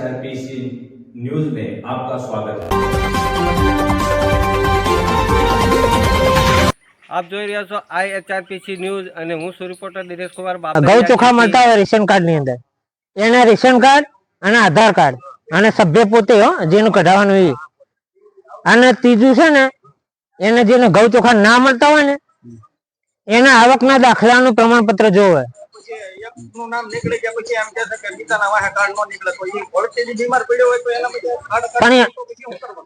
आईएचआरपीसी news में आपका स्वागत है આપ જોઈ રહ્યા છો આઈએચઆરપીસી ન્યૂઝ અને હું છું રિપોર્ટર દિનેશ કુમાર ઘઉં બાબરિયા ચોખા મળતા હોય રેશન કાર્ડ ની અંદર એના રેશન કાર્ડ અને આધાર કાર્ડ અને સભ્ય પોતે હો જેનું કઢાવવાનું એ અને ત્રીજું છે ને એને જેને ઘઉં ચોખા ના મળતા હોય ને એના આવકના દાખલાનું પ્રમાણપત્ર જોવે એકનું નામ નીકળી ગયા પછી એમ કે છે કે ગીતાના વાહે કાર્ડ નો નીકળે તો એ ઓળખીથી બીમાર પડ્યો હોય તો એના પછી કાર્ડ પણ?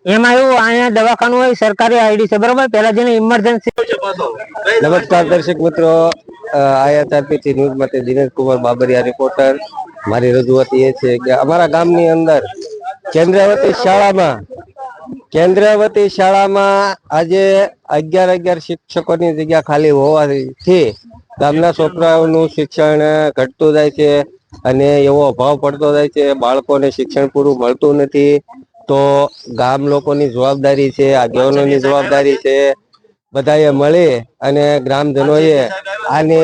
એમાં એવું અહીંયા દવાખાનું હોય સરકારી આઈડી છે બરોબર પેલા જેને ઇમરજન્સી છે પાછો. નમસ્કાર દર્શક મિત્રો આઈઆરપીથી ન્યૂઝ માટે દિનેશ કુમાર બાબરિયા રિપોર્ટર મારી રજૂઆત એ છે કે અમારા ગામની અંદર કેન્દ્રવતી શાળામાં કેન્દ્રવતી શાળામાં આજે અગિયાર અગિયાર શિક્ષકોની જગ્યા ખાલી હોવાથી ગામના છોકરાઓનું શિક્ષણ ઘટતું જાય છે અને એવો અભાવ પડતો જાય છે. બાળકોને શિક્ષણ પૂરું મળતું નથી. તો ગામ લોકોની જવાબદારી છે આગેવાનોની જવાબદારી છે. બધાએ મળી અને ગ્રામજનોએ આને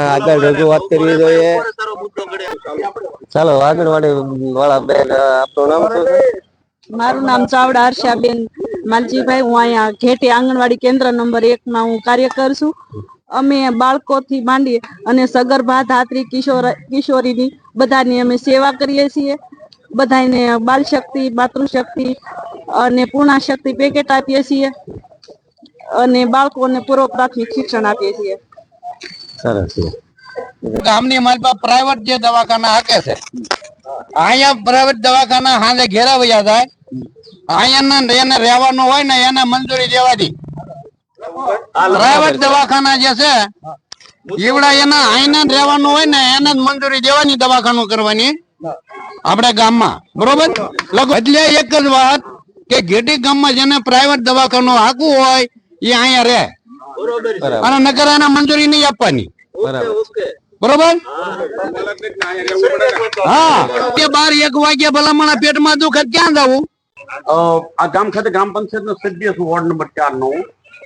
આગળ રજૂઆત કરવી જોઈએ. ચાલો આંગણવાડી વાળા બેન આપનું નામ શું છે? મારું નામ ચાવડા હર્ષાબેન. માલજીભાઈ હું અહીંયા ઘેટી આંગણવાડી કેન્દ્ર નંબર એક માં હું કાર્યકર છું. અમે બાળકોથી માંડી અને સગર્ભા ધાત્રી કિશોર કિશોરીની બધાની અમે સેવા કરીએ છીએ. બધાને બાલ શક્તિ માતૃશક્તિ અને પૂર્ણા શક્તિ પેકેટ આપીએ છીએ અને બાળકોને પૂર્વ પ્રાથમિક શિક્ષણ આપીએ છીએ. સરસ ગામની મારી પાસે પ્રાઇવેટ જે દવાખાના હાકે છે અહીંયા પ્રાઇવેટ દવાખાના હાલે ઘેરાવ્યા થાય. અહીંયા રહેવાનું હોય ને એને મંજૂરી દેવાની પ્રાઇવેટ દવાખાના જે છે ઈવડા એના અહીંયા રહેવાનું હોય ને એને જ મંજૂરી દેવાની દવાખાનું કરવાની. આપણે ગામમાં. બરોબર? એટલે એક જ વાત કે ઘેટી ગામમાં જેને પ્રાઇવેટ દવાખાનું હાકવું હોય એ અહીંયા રહે. અને નકર એને મંજૂરી નહીં આપવાની. બરોબર? હા. કે બાર એક વાગ્યા ભલામણ પેટમાં દુખે ક્યાં જવું? આ ગામ ખાતે ગ્રામ પંચાયત નો સભ્ય છું વોર્ડ નંબર ચાર નો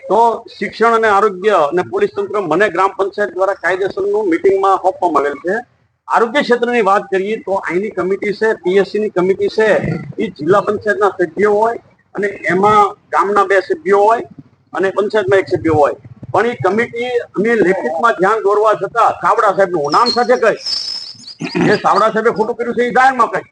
તો શિક્ષણ અને આરોગ્ય અને પોલીસ તંત્ર મને ગ્રામ પંચાયત દ્વારા કાયદેસરનું મિટિંગમાં સોંપવામાં આવેલ છે. આરોગ્ય ક્ષેત્રની વાત કરીએ તો અહીંની કમિટી છે પીએસસી ની કમિટી છે, એ જિલ્લા પંચાયતના સભ્યો હોય અને એમાં ગામના બે સભ્યો હોય અને પંચાયતમાં એક સભ્ય હોય. પણ એ કમિટી અમે લેખિતમાં ધ્યાન દોરવા છતાં સાવડા સાહેબનું નામ સાથે કહી જે સાવડા સાહેબે ખોટું કર્યું છે એ જાહેરમાં કહી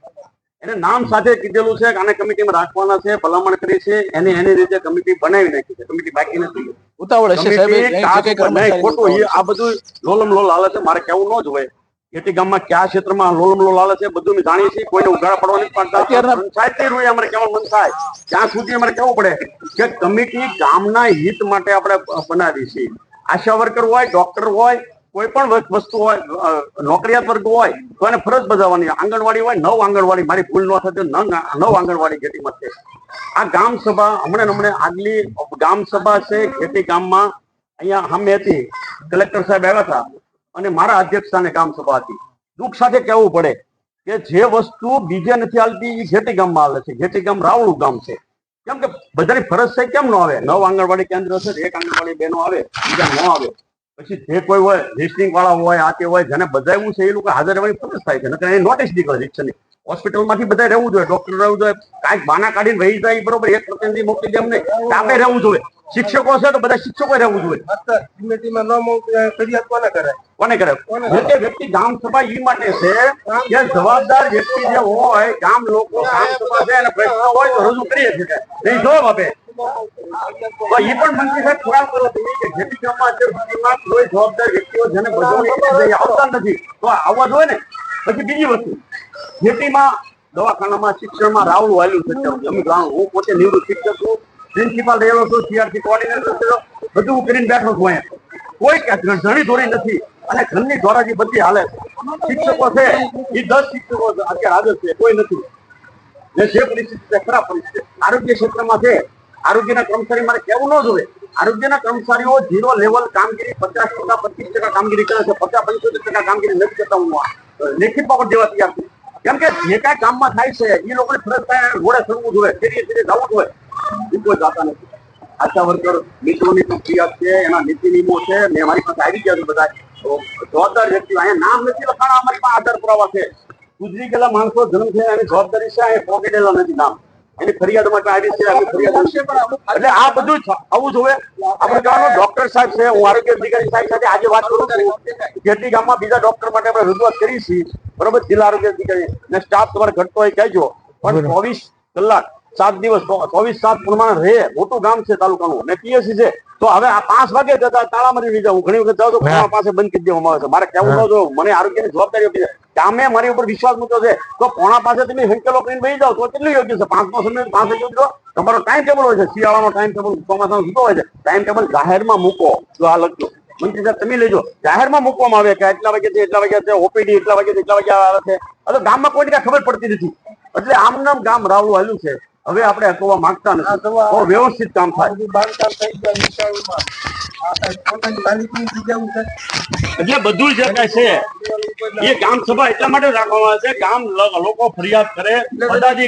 એને નામ સાથે કીધેલું છે કે આને કમિટીમાં રાખવાના છે ભલામણ કરી છે એને એની રીતે કમિટી બનાવી નાખી છે. કમિટી બાકી નથી. ઉતાવળ હશે સાહેબ ખોટું આ બધું લોલમ લોલ હાલે છે. મારે કેવું ન જ હોય. કેટલી ગામમાં કયા ક્ષેત્રમાં લોલમ લોલ હાલે છે બધું જાણીએ છીએ. કોઈને ઉઘાડા પડવાની પણ પંચાયત નહીં રૂએ અમારે કહેવાનું મન થાય. ત્યાં સુધી અમારે કેવું પડે કે કમિટી ગામના હિત માટે આપણે બનાવી છીએ આશા વર્કર હોય ડોક્ટર હોય કોઈ પણ વસ્તુ હોય નોકરિયાત વર્ગ હોય, તો એને ફરજ બજાવવાની. આંગણવાડી હોય, નવ આંગણવાડી. મારી ભૂલ ન થતી નવ આંગણવાડી ખેતીમાં છે. આ ગામ સભા હમણાં હમણાં આગલી ગામ સભા છે, ખેતી ગામમાં. અહીંયા સામે હતી, કલેક્ટર સાહેબ આવ્યા હતા, અને મારા અધ્યક્ષસ્થાને ગામ સભા હતી. દુઃખ સાથે કહેવું પડે કે જે વસ્તુ બીજે નથી હાલતી એ ખેતી ગામમાં હાલે છે. ખેતી ગામ રાવળું ગામ છે. કેમ કે બધાની ફરજ છે, કેમ ન આવે? નવ આંગણવાડી કેન્દ્ર છે, એક આંગણવાડી બેનો આવે, બીજા ન આવે. પછી જે કોઈ હોય લિસ્ટિંગ વાળા હોય આ તે હોય જેને બધાવું છે એ લોકો હાજર રહેવાની ફરજ થાય છે. નકર એ નોટિસ નીકળે રિક્ષાની હોસ્પિટલમાંથી બધા રહેવું જોઈએ ડોક્ટર રહેવું જોઈએ કાંઈક બાના કાઢીને રહી જાય બરોબર એક પ્રતિનિધિ મોકલી દે અમને કામે રહેવું જોઈએ. શિક્ષકો છે તો બધા શિક્ષકો રહેવું જોઈએ. કોને કરે? જે કરે? વ્યક્તિ ગામ સભા એ માટે છે કે જવાબદાર વ્યક્તિ જે હોય ગામ લોકો ગામ સભા છે અને પ્રશ્ન હોય તો રજૂ કરીએ છીએ. જવાબ આપે એ નથી. પ્રિન્સિપાલ રહેલો છું સીઆરસી કોર્ડિનેટર બધું કરીને બેઠો છું અહીંયા. કોઈ ઘણી દોરી નથી અને ઘરની ધોરાજી બધી હાલે શિક્ષકો છે એ દસ શિક્ષકો અત્યારે હાજર છે, કોઈ નથી. જે પરિસ્થિતિ છે, ખરાબ પરિસ્થિતિ. આરોગ્ય ક્ષેત્રમાં છે આરોગ્યના કર્મચારી મારે કેવું ન જોવે આરોગ્યના કર્મચારીઓ ઝીરો લેવલ કામગીરી પચાસ ટકા, પચીસ ટકા કામગીરી કરે છે, પચાસ, પંચોતેર ટકા કામગીરી નથી કરતા હું લેખિતમાં પણ દેવા તૈયાર છું. કેમ કે જે કાંઈ કામમાં થાય છે, એ લોકોને ફરજ થાય ઘોડે ચડવું જોઈએ ધીરે ધીરે જવું જોઈએ. એ કોઈ જાતા નથી. આશા વર્કર મિત્રોની પણ ફરિયાદ છે, એના નીતિ નિયમો છે, મેં મારી પાસે આવી ગયા છે બધા. જવાબદાર વ્યક્તિઓ અહીંયા નામ નથી લખાણા, અમારી પાસે આધાર પુરાવા છે. ગુજરી ગયેલા માણસો જન્મ થયા, એની જવાબદારી છે, અહીંયા પોકેટેલા નથી નામ. એની ફરિયાદ માટે આવી છે એટલે આ બધું આવું જોવે આપણે કહેવાનું ડોક્ટર સાહેબ છે હું આરોગ્ય અધિકારી સાહેબ સાથે આજે વાત કરું છું. કેટલી ગામમાં બીજા ડોક્ટર માટે આપણે રજૂઆત કરી છે બરોબર જિલ્લા આરોગ્ય અધિકારી. ને સ્ટાફ તમારે ઘટતો હોય કહેજો. પણ ચોવીસ કલાક સાત દિવસ ચોવીસ સાત પ્રમાણે રહે. મોટું ગામ છે તાલુકાનું. ને પીએસસી છે. તો હવે આ પાંચ વાગે જતા તાળા મારી લીધા. હું ઘણી વખત જાઉં તો પાસે બંધ કરી દેવામાં આવે છે. મારે કેવું ન જો મને આરોગ્યની જવાબદારી આપી છે ગામે મારી ઉપર વિશ્વાસ મૂક્યો છે. તો પોણા પાસે તમે સંકેલો કરીને બેસી જાઓ તો કેટલું યોગ્ય છે? પાંચ નો સમય વાગે ઉતરો તમારો ટાઈમ ટેબલ હોય છે. શિયાળાનો ટાઈમ ટેબલ ચોમાસાનો જુદો હોય છે. ટાઈમ ટેબલ જાહેરમાં મૂકો. જો આ લખજો. મંત્રી સાહેબ, તમે લેજો. જાહેરમાં મૂકવામાં આવે કે એટલા વાગે છે, એટલા વાગે છે, ઓપીડી એટલા વાગે એટલા વાગે આવે છે. એટલે ગામમાં કોઈને કાંઈ ખબર પડતી નથી. એટલે આમ નામ ગામ રાવડું હાલ્યું છે. હવે આપણે અટકવા માંગતા નથી. વ્યવસ્થિત કામ થાય. એટલે બધું જે કઈ છે. એ ગામ સભા એટલા માટે રાખવામાં આવે છે ગામ લોકો ફરિયાદ કરે પદાધિકારી